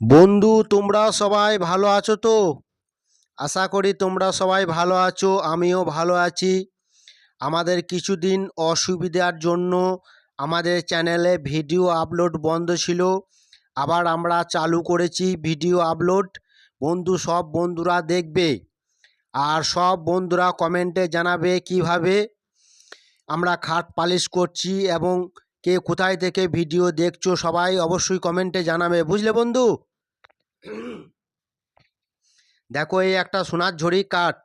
বন্ধু, তোমরা সবাই ভালো আছো তো? আশা করি তোমরা সবাই ভালো আছো, আমিও ভালো আছি। আমাদের কিছুদিন অসুবিধার জন্য আমাদের চ্যানেলে ভিডিও আপলোড বন্ধ ছিল। আবার আমরা চালু করেছি ভিডিও আপলোড। বন্ধু, সব বন্ধুরা দেখবে। আর সব বন্ধুরা কমেন্টে জানাবে কীভাবে আমরা খাট পালিশ করছি এবং কে কোথায় থেকে ভিডিও দেখছ সবাই অবশ্যই কমেন্টে জানাবে, বুঝলে বন্ধু? দেখো এই একটা সোনার ঝুড়ি কাঠ।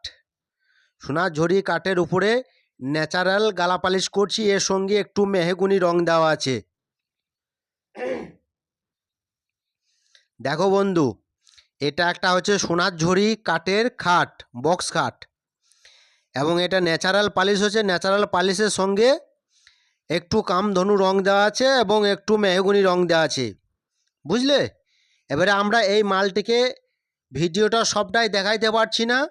সোনার ঝুড়ি কাঠের উপরে ন্যাচারাল গালা পালিশ করছি, এর সঙ্গে একটু মেহেগুনি রং দেওয়া আছে। দেখো বন্ধু, এটা একটা হচ্ছে সোনার ঝুড়ি কাঠের খাট, বক্স খাট। এবং এটা ন্যাচারাল পালিশ হচ্ছে, ন্যাচারাল পালিশের সঙ্গে একটু কামধনু রং দেওয়া আছে এবং একটু মেহগুনি রং দেওয়া আছে। বুঝলে? এবারে আমরা এই মালটিকে ভিডিওটা সবটাই দেখাইতে পারছি না।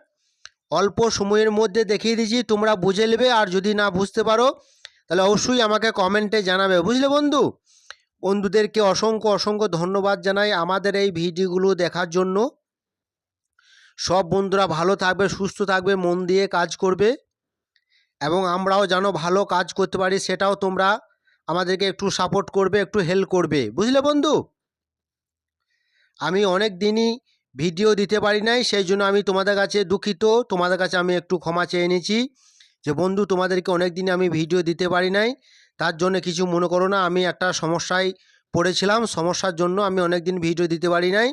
অল্প সময়ের মধ্যে দেখিয়ে দিচ্ছি তোমরা বুঝে নেবে আর যদি না বুঝতে পারো, তাহলে অবশ্যই আমাকে কমেন্টে জানাবে। বুঝলে বন্ধু? বন্ধুদেরকে অসংখ্য অসংখ্য ধন্যবাদ জানাই আমাদের এই ভিডিওগুলো দেখার জন্য। সব বন্ধুরা ভালো থাকবে, সুস্থ থাকবে, মন দিয়ে কাজ করবে। এবং আমরাও যেন ভালো কাজ করতে পারি, সেটাও তোমরা আমাদেরকে একটু সাপোর্ট করবে, একটু হেল্প করবে। বুঝলে বন্ধু? আমি অনেক দিনই ভিডিও দিতে পারি নাই, সেই জন্য আমি তোমাদের কাছে দুঃখিত। তোমাদের কাছে আমি একটু ক্ষমা চেয়ে নিয়েছি যে, বন্ধু, তোমাদেরকে অনেক দিন আমি ভিডিও দিতে পারি নাই। তার জন্য কিছু মনে করো না, আমি একটা সমস্যায় পড়েছিলাম। সমস্যার জন্য আমি অনেক দিন ভিডিও দিতে পারি নাই।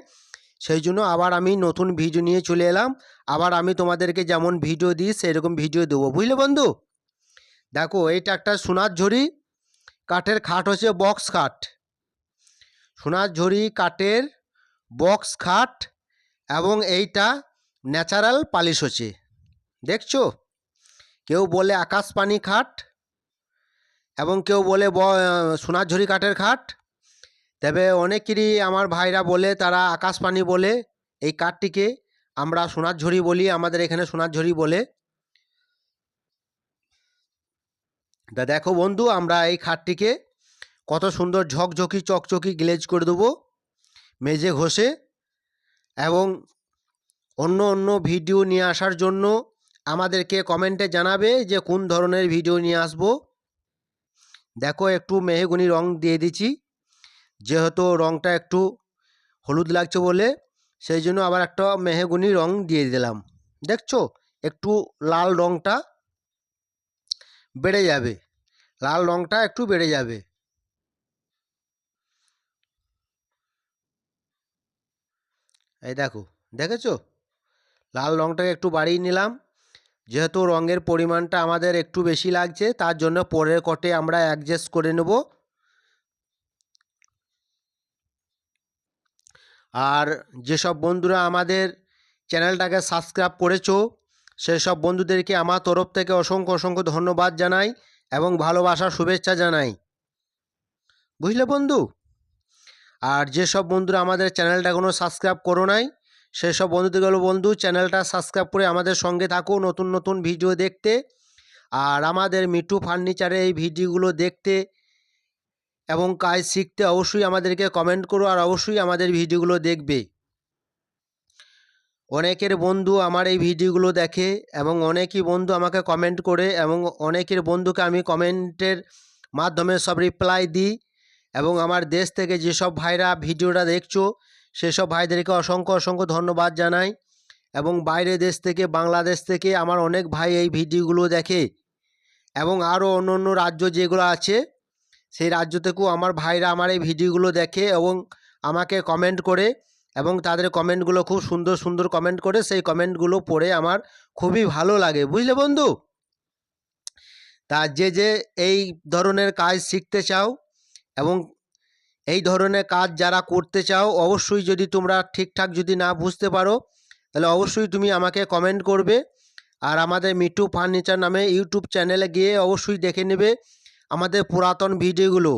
সেই জন্য আবার আমি নতুন ভিডিও নিয়ে চলে এলাম। আবার আমি তোমাদেরকে যেমন ভিডিও দিই, সেরকম ভিডিও দেবো। বুঝলে বন্ধু? দেখো, এইটা একটা সোনার ঝুড়ি, কাঠের খাট হচ্ছে বক্স খাট। সোনার ঝুড়ি, কাঠের বক্স খাট এবং এইটা ন্যাচারাল পালিশ হচ্ছে। দেখছ? কেউ বলে আকাশপানি খাট এবং কেউ বলে সোনার ঝুড়ি কাঠের খাট। তবে অনেকেরই, আমার ভাইরা বলে, তারা আকাশপানি বলে এই কাঠটিকে। আমরা সোনার ঝুড়ি বলি, আমাদের এখানে সোনার ঝুড়ি বলে। তা দেখো বন্ধু, আমরা এই খাটটিকে কত সুন্দর ঝকঝকি, চকচকি, গ্লেজ করে দেবো, মেজে ঘষে এবং অন্য অন্য ভিডিও নিয়ে আসার জন্য আমাদেরকে কমেন্টে জানাবে যে কোন ধরনের ভিডিও নিয়ে আসব। দেখো, একটু মেহেগুনি রং দিয়ে দিচ্ছি, যেহেতু রংটা একটু হলুদ লাগছে বলে। সেই জন্য আবার একটা মেহেগুনি রং দিয়ে দিলাম। দেখছ? একটু লাল রংটা বেড়ে যাবে। লাল রংটা একটু বেড়ে যাবে। এই দেখো, দেখেছ? লাল রংটাকে একটু বাড়িয়ে নিলাম। যেহেতু রঙের পরিমাণটা আমাদের একটু বেশি লাগছে, তার জন্য পরের কটে আমরা অ্যাডজাস্ট করে নেব। আর যেসব বন্ধুরা আমাদের চ্যানেলটাকে সাবস্ক্রাইব করেছ, সেসব বন্ধুদেরকে আমার তরফ থেকে অসংখ্য অসংখ্য ধন্যবাদ জানাই এবং ভালোবাসার শুভেচ্ছা জানাই। বুঝলে বন্ধু? আর যেসব বন্ধুরা আমাদের চ্যানেলটা কোনো সাবস্ক্রাইব করো নাই, সেসব বন্ধুদের বলো বন্ধু, চ্যানেলটা সাবস্ক্রাইব করে আমাদের সঙ্গে থাকো নতুন নতুন ভিডিও দেখতে। আর আমাদের মিঠু ফার্নিচারে এই ভিডিওগুলো দেখতে এবং কাজ শিখতে অবশ্যই আমাদেরকে কমেন্ট করো আর অবশ্যই আমাদের ভিডিওগুলো দেখবে। অনেকের বন্ধু আমার এই ভিডিওগুলো দেখে এবং অনেকই বন্ধু আমাকে কমেন্ট করে এবং অনেকের বন্ধুকে আমি কমেন্টের মাধ্যমে সব রিপ্লাই দিই এবং আমার দেশ থেকে যেসব ভাইরা ভিডিওটা দেখছ, সেসব ভাইদেরকে অসংখ্য অসংখ্য ধন্যবাদ জানাই এবং বাইরে দেশ থেকে, বাংলাদেশ থেকে আমার অনেক ভাই এই ভিডিওগুলো দেখে এবং আরও অন্য অন্য রাজ্য যেগুলো আছে সেই রাজ্য থেকেও আমার ভাইরা আমার এই ভিডিওগুলো দেখে এবং আমাকে কমেন্ট করে এবং তাদের কমেন্টগুলো খুব সুন্দর সুন্দর কমেন্ট করে সেই কমেন্টগুলো পড়ে আমার খুবই ভালো লাগে। বুঝলে বন্ধু? তা যে যে এই ধরনের কাজ শিখতে চাও এবং এই ধরনের কাজ যারা করতে চাও, অবশ্যই যদি তোমরা ঠিকঠাক যদি না বুঝতে পারো, তাহলে অবশ্যই তুমি আমাকে কমেন্ট করবে। আর আমাদের মিটু ফার্নিচার নামে ইউটিউব চ্যানেলে গিয়ে অবশ্যই দেখে নেবে। আমাদের পুরাতন ভিডিওগুলো।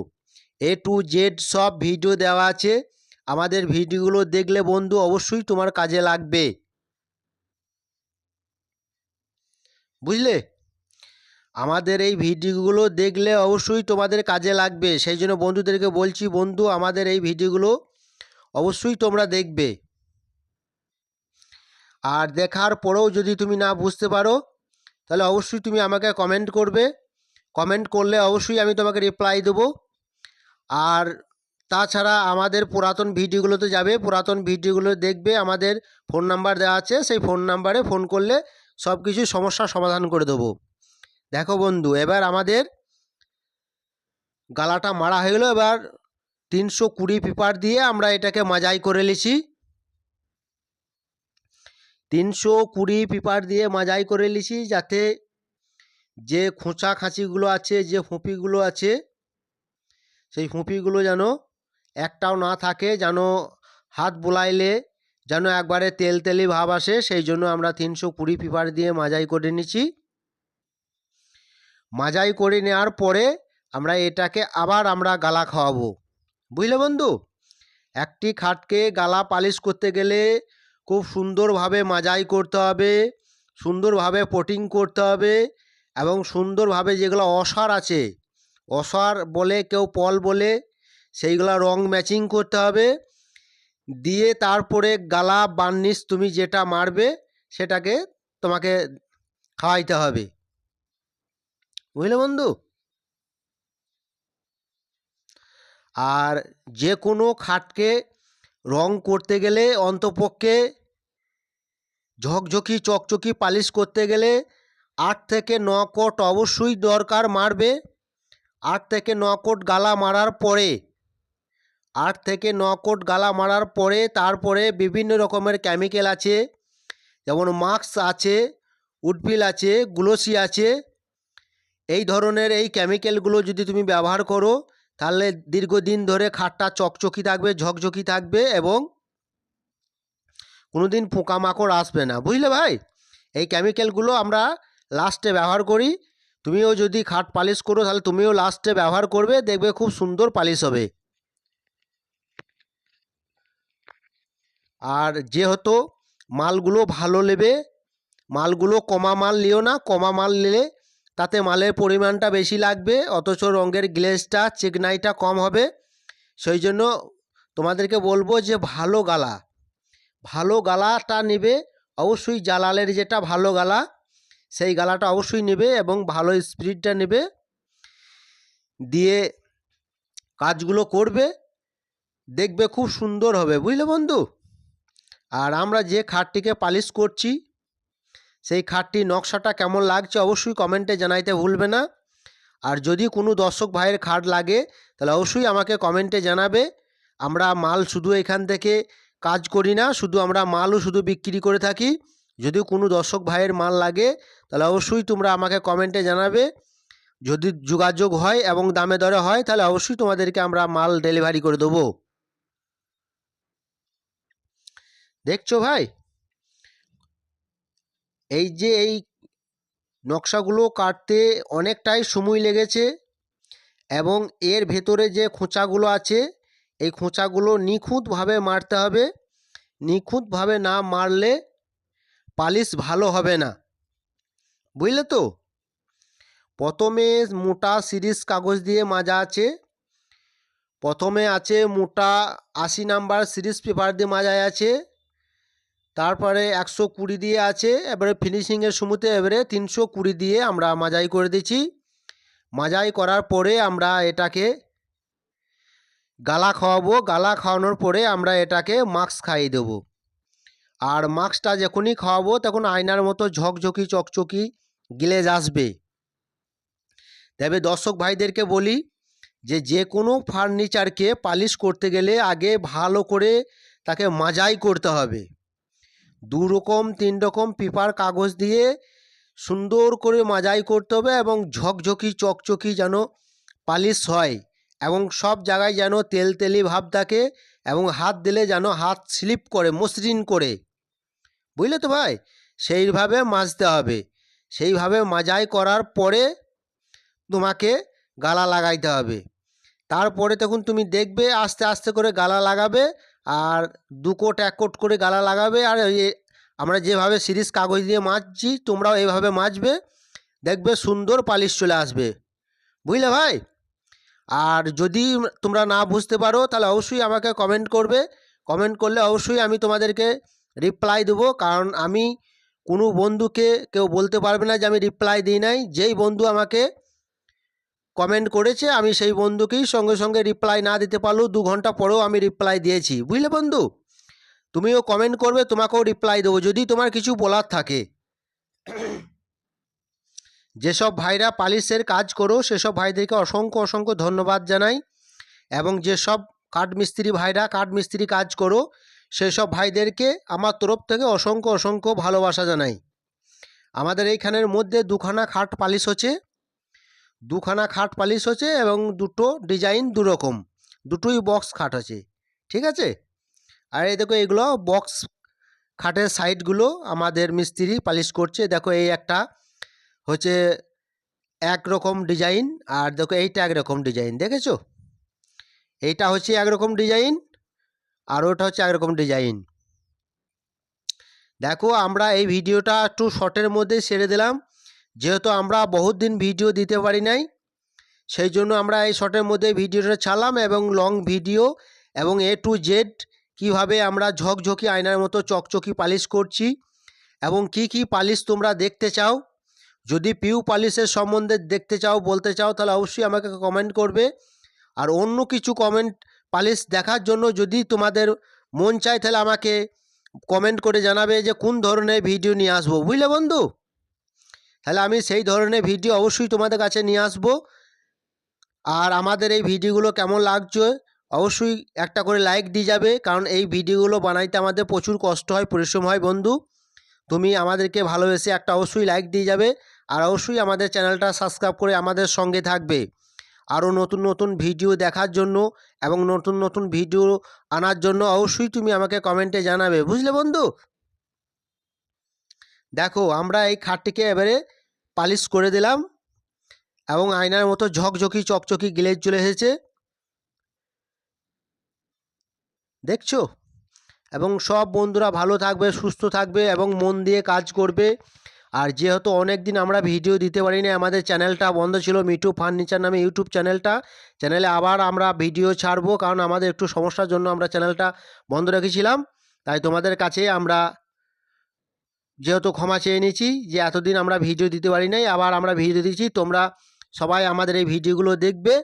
এ টু জেড সব ভিডিও দেওয়া আছে। আমাদের ভিডিওগুলো দেখলে বন্ধু অবশ্যই তোমার কাজে লাগবে। বুঝলে? আমাদের এই ভিডিওগুলো দেখলে অবশ্যই তোমাদের কাজে লাগবে। সেই জন্য বন্ধুদেরকে বলছি, বন্ধু, আমাদের এই ভিডিওগুলো অবশ্যই তোমরা দেখবে। আর দেখার পরেও যদি তুমি না বুঝতে পারো, তাহলে অবশ্যই তুমি আমাকে কমেন্ট করবে। কমেন্ট করলে অবশ্যই আমি তোমাকে রিপ্লাই দেবো। আর তাছাড়া আমাদের পুরাতন ভিডিওগুলোতে যাবে, পুরাতন ভিডিওগুলো দেখবে, আমাদের ফোন নাম্বার দেওয়া আছে, সেই ফোন নাম্বারে ফোন করলে সব কিছু সমস্যার সমাধান করে দেবো। দেখো বন্ধু, এবার আমাদের গালাটা মারা হয়ে গেলো, এবার তিনশো কুড়ি পেপার দিয়ে আমরা এটাকে মাজাই করে নিছি তিনশো কুড়ি পেপার দিয়ে মাজাই করে নিছি যাতে যে খোঁচা খাঁচিগুলো আছে, যে ফুঁপিগুলো আছে, সেই ফুঁপিগুলো যেন একটাও না থাকে, যেন হাত বোলাইলে যেন একবারে তেল তেলি ভাব আসে, সেই জন্য আমরা তিনশো কুড়ি পেপার দিয়ে মাজাই করে নিচ্ছি। মাজাই করে নেওয়ার পরে আমরা এটাকে আবার আমরা গালা খাওয়াবো। বুঝলে বন্ধু? একটি খাটকে গালা পালিশ করতে গেলে খুব সুন্দরভাবে মাজাই করতে হবে, সুন্দরভাবে পোটিং করতে হবে এবং সুন্দরভাবে যেগুলো অসার আছে, অসার বলে কেউ পল বলে সেইগুলো রং ম্যাচিং করতে হবে। দিয়ে তারপরে গালা, বার্নিশ তুমি যেটা মারবে সেটাকে তোমাকে খাওয়াইতে হবে। বুঝলে বন্ধু? আর যে কোনো খাটকে রং করতে গেলে অন্তপক্ষে ঝকঝকি, চকচকি, পালিশ করতে গেলে আট থেকে ন কোট অবশ্যই দরকার মারবে। আট থেকে ন কোট গালা মারার পরে, আট থেকে ন কোট গালা মারার পরে তারপরে বিভিন্ন রকমের কেমিক্যাল আছে, যেমন মাস্ক আছে উডপিল আছে গ্লোসি আছে। এই ধরনের এই কেমিক্যালগুলো যদি তুমি ব্যবহার করো, তাহলে দীর্ঘদিন ধরে খাটটা চকচকি থাকবে, ঝকঝকি থাকবে এবং কোনোদিন পোকামাকড় আসবে না। বুঝলে ভাই? এই কেমিক্যালগুলো আমরা লাস্টে ব্যবহার করি। তুমিও যদি খাট পালিশ করো, তাহলে তুমিও লাস্টে ব্যবহার করবে, দেখবে খুব সুন্দর পালিশ হবে। আর যেহেতু মালগুলো ভালো নেবে, মালগুলো কমা মাল নিও না, কমা মাল নিলে তাতে মালের পরিমাণটা বেশি লাগবে, অথচ রঙের গ্লেজটা, চিকনাইটা কম হবে। সেই জন্য তোমাদেরকে বলব যে ভালো গালা, ভালো গালাটা নেবে, অবশ্যই জালালের যেটা ভালো গালা সেই গালাটা অবশ্যই নেবে এবং ভালো স্পিরিটটা নেবে। দিয়ে কাজগুলো করবে। দেখবে খুব সুন্দর হবে, বুঝলে বন্ধু? আর আমরা যে খাটটিকে পালিশ করছি, সেই খাটটি নকশাটা কেমন লাগছে অবশ্যই কমেন্টে জানাইতে ভুলবে না। আর যদি কোনো দর্শক ভাইয়ের খাট লাগে, তাহলে অবশ্যই আমাকে কমেন্টে জানাবে। আমরা মাল শুধু এখান থেকে কাজ করি না, শুধু আমরা মালও শুধু বিক্রি করে থাকি। যদি কোনো দর্শক ভাইয়ের মাল লাগে তাহলে অবশ্যই তোমরা আমাকে কমেন্টে জানাবে। যদি যোগাযোগ হয় এবং দামে দরে হয়, তাহলে অবশ্যই তোমাদেরকে আমরা মাল ডেলিভারি করে দেবো। দেখছ ভাই? এই যে এই নকশাগুলো কাটতে অনেকটাই সময় লেগেছে এবং এর ভেতরে যে খোঁচাগুলো আছে, এই খোঁচাগুলো নিখুঁতভাবে মারতে হবে। নিখুঁতভাবে না মারলে পালিশ ভালো হবে না। বুঝলে তো? প্রথমে মোটা সিরিজ কাগজ দিয়ে মাজা আছে। প্রথমে আছে মোটা আশি নাম্বার সিরিজ পেপার দিয়ে মাজায় আছে। তারপরে একশো কুড়ি দিয়ে আছে। এবারে ফিনিশিংয়ের সময়তে এবারে তিনশো কুড়ি দিয়ে আমরা মাজাই করে দিচ্ছি। মাজাই করার পরে আমরা এটাকে গালা খাওয়াবো। গালা খাওয়ানোর পরে আমরা এটাকে মাস্ক খাইয়ে দেবো। আর মাস্কটা যখনই খাওয়াবো তখন আয়নার মতো ঝকঝকি চকচকি গ্লেজ আসবে। তবে দর্শক ভাইদেরকে বলি যে যে কোনো ফার্নিচারকে পালিশ করতে গেলে আগে ভালো করে তাকে মাজাই করতে হবে। দু রকম, তিন রকম পেপার কাগজ দিয়ে সুন্দর করে মাজাই করতে হবে এবং ঝকঝকি, চকচকি যেন পালিশ হয় এবং সব জায়গায় যেন তেল তেলি ভাব থাকে এবং হাত দিলে যেন হাত স্লিপ করে, মসৃণ করে। বুঝলে তো ভাই? সেইভাবে মাজতে হবে। সেইভাবে মাজাই করার পরে তোমাকে গালা লাগাইতে হবে। তারপরে তখন তুমি দেখবে আস্তে আস্তে করে গালা লাগাবে আর দু কোট, এক কোট করে গালা লাগাবে আর আমরা যেভাবে সিরিজ কাগজ দিয়ে মাজছি তোমরাও এইভাবে মাজবে দেখবে সুন্দর পালিশ চলে আসবে। বুঝলে ভাই? আর যদি তোমরা না বুঝতে পারো তাহলে অবশ্যই আমাকে কমেন্ট করবে। কমেন্ট করলে অবশ্যই আমি তোমাদেরকে রিপ্লাই দেবো কারণ আমি কোনো বন্ধুকে কেউ বলতে পারবে না যে আমি রিপ্লাই দিই নাই। যেই বন্ধু আমাকে কমেন্ট করেছে, আমি সেই বন্ধুকেই সঙ্গে সঙ্গে রিপ্লাই না দিতে পারলেও দু ঘণ্টা পরেও আমি রিপ্লাই দিয়েছি। বুঝলে বন্ধু? তুমিও কমেন্ট করবে, তোমাকেও রিপ্লাই দেবো। যদি তোমার কিছু বলার থাকে। যেসব ভাইরা পালিশের কাজ করো, সেসব ভাইদেরকে অসংখ্য অসংখ্য ধন্যবাদ জানাই। এবং যেসব কাঠ মিস্ত্রি ভাইরা কাঠ মিস্ত্রি কাজ করো সেসব ভাইদেরকে আমার তরফ থেকে অসংখ্য অসংখ্য ভালোবাসা জানাই। আমাদের এইখানের মধ্যে দুখানা খাট পালিশ হচ্ছে। দুখানা খাট পালিশ হচ্ছে এবং দুটো ডিজাইন দুরকম। দুটোই বক্স খাট আছে। ঠিক আছে? আর এই দেখো এগুলো বক্স খাটের সাইডগুলো আমাদের মিস্ত্রি পালিশ করছে। দেখো এই একটা হচ্ছে একরকম ডিজাইন আর দেখো এইটা একরকম ডিজাইন। দেখেছ? এইটা হচ্ছে একরকম ডিজাইন। আর ওটা হচ্ছে একরকম ডিজাইন দেখো, আমরা এই ভিডিওটা একটু শর্টের মধ্যে সেরে দিলাম। যেহেতু আমরা বহুত দিন ভিডিও দিতে পারি নাই, সেই জন্য আমরা এই শর্টের মধ্যে ভিডিওটা ছাড়লাম এবং লং ভিডিও এবং এ টু জেড কীভাবে আমরা ঝকঝকি আয়নার মতো চকচকি পালিশ করছি এবং কি কি পালিশ তোমরা দেখতে চাও। যদি পিউ পালিশের সম্বন্ধে দেখতে চাও, বলতে চাও, তাহলে অবশ্যই আমাকে কমেন্ট করবে। আর অন্য কিছু কমেন্ট পালিশ দেখার জন্য যদি তোমাদের মন চায় তাহলে আমাকে কমেন্ট করে জানাবে যে কোন ধরনের ভিডিও নিয়ে আসব, বুঝলে বন্ধু? তাহলে আমি সেই ধরনের ভিডিও অবশ্যই তোমাদের কাছে নিয়ে আসব। আর আমাদের এই ভিডিওগুলো কেমন লাগছে, অবশ্যই একটা করে লাইক দিয়ে যাবে, কারণ এই ভিডিওগুলো বানাইতে আমাদের প্রচুর কষ্ট হয়, পরিশ্রম হয় বন্ধু। তুমি আমাদেরকে ভালোবেসে একটা অবশ্যই লাইক দিয়ে যাবে, আর অবশ্যই আমাদের চ্যানেলটা সাবস্ক্রাইব করে আমাদের সঙ্গে থাকবে। আরও নতুন নতুন ভিডিও দেখার জন্য এবং নতুন নতুন ভিডিও আনার জন্য অবশ্যই তুমি আমাকে কমেন্টে জানাবে, বুঝলে বন্ধু? দেখো, আমরা এই খাটটিকে এবারে পালিশ করে দিলাম এবং আয়নার মতো ঝকঝকি, চকচকি গ্লেজ চলে এসেছে। দেখছ? এবং সব বন্ধুরা ভালো থাকবে, সুস্থ থাকবে এবং মন দিয়ে কাজ করবে। আর যেহেতু অনেক দিন আমরা ভিডিও দিতে পারিনি, আমাদের চ্যানেলটা বন্ধ ছিল মিটু ফার্নিচার নামে ইউটিউব চ্যানেলটা। চ্যানেলে আবার আমরা ভিডিও ছাড়বো, কারণ আমাদের একটু সমস্যার জন্য আমরা চ্যানেলটা বন্ধ রেখেছিলাম। তাই তোমাদের কাছে আমরা যেহেতু ক্ষমা চেয়ে নিয়েছি যে এতদিন আমরা ভিডিও দিতে পারি নাই, আবার আমরা ভিডিও দিচ্ছি, তোমরা সবাই আমাদের এই ভিডিওগুলো দেখবে।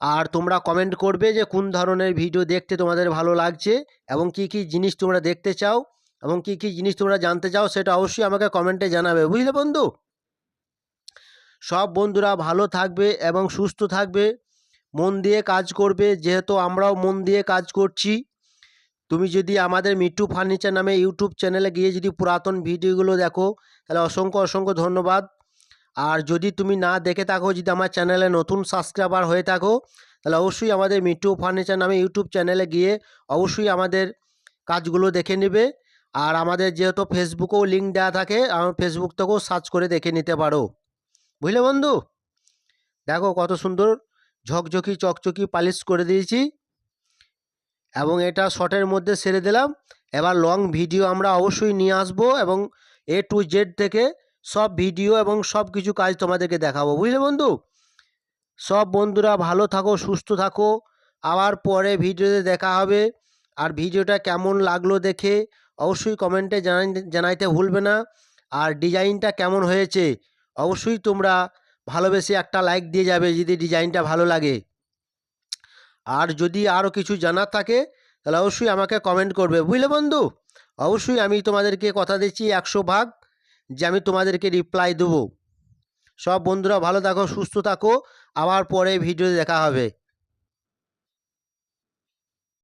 আর তোমরা কমেন্ট করবে যে কোন ধরনের ভিডিও দেখতে তোমাদের ভালো লাগছে এবং কি কি জিনিস তোমরা দেখতে চাও। এবং কি কি জিনিস তোমরা জানতে চাও সেটা অবশ্যই আমাকে কমেন্টে জানাবে, বুঝলে বন্ধু? সব বন্ধুরা ভালো থাকবে এবং সুস্থ থাকবে, মন দিয়ে কাজ করবে, যেহেতু আমরাও মন দিয়ে কাজ করছি। তুমি যদি আমাদের মিট্টু ফার্নিচার নামে ইউটিউব চ্যানেলে গিয়ে যদি পুরাতন ভিডিওগুলো দেখো, তাহলে অসংখ্য অসংখ্য ধন্যবাদ। আর যদি তুমি না দেখে থাকো, যদি আমার চ্যানেলে নতুন সাবস্ক্রাইবার হয়ে থাকো, তাহলে অবশ্যই আমাদের মিট্টু ফার্নিচার নামে ইউটিউব চ্যানেলে গিয়ে অবশ্যই আমাদের কাজগুলো দেখে নেবে। আর আমাদের যেহেতু ফেসবুকেও লিঙ্ক দেওয়া থাকে আমার ফেসবুক থেকেও সার্চ করে দেখে নিতে পারো। বুঝলে বন্ধু? দেখো কত সুন্দর ঝকঝকি, চকচকি, পালিশ করে দিয়েছি। এবং এটা শর্টের মধ্যে সেরে দিলাম। এবার লং ভিডিও আমরা অবশ্যই নিয়ে আসব এবং এ টু জেড থেকে সব ভিডিও এবং সব কিছু কাজ তোমাদেরকে দেখাবো। বুঝলে বন্ধু? সব বন্ধুরা ভালো থাকো, সুস্থ থাকো। আবার পরে ভিডিওতে দেখা হবে। আর ভিডিওটা কেমন লাগল দেখে অবশ্যই কমেন্টে জানাই, জানাইতে ভুলবে না। আর ডিজাইনটা কেমন হয়েছে? অবশ্যই তোমরা ভালোবেসে একটা লাইক দিয়ে যাবে যদি ডিজাইনটা ভালো লাগে। আর যদি আরও কিছু জানার থাকে, তাহলে অবশ্যই আমাকে কমেন্ট করবে। বুঝলে বন্ধু? অবশ্যই আমি তোমাদেরকে কথা দিচ্ছি একশো ভাগ যে আমি তোমাদেরকে রিপ্লাই দেবো। সব বন্ধুরা ভালো থাকো, সুস্থ থাকো। আবার পরে ভিডিও দেখা হবে।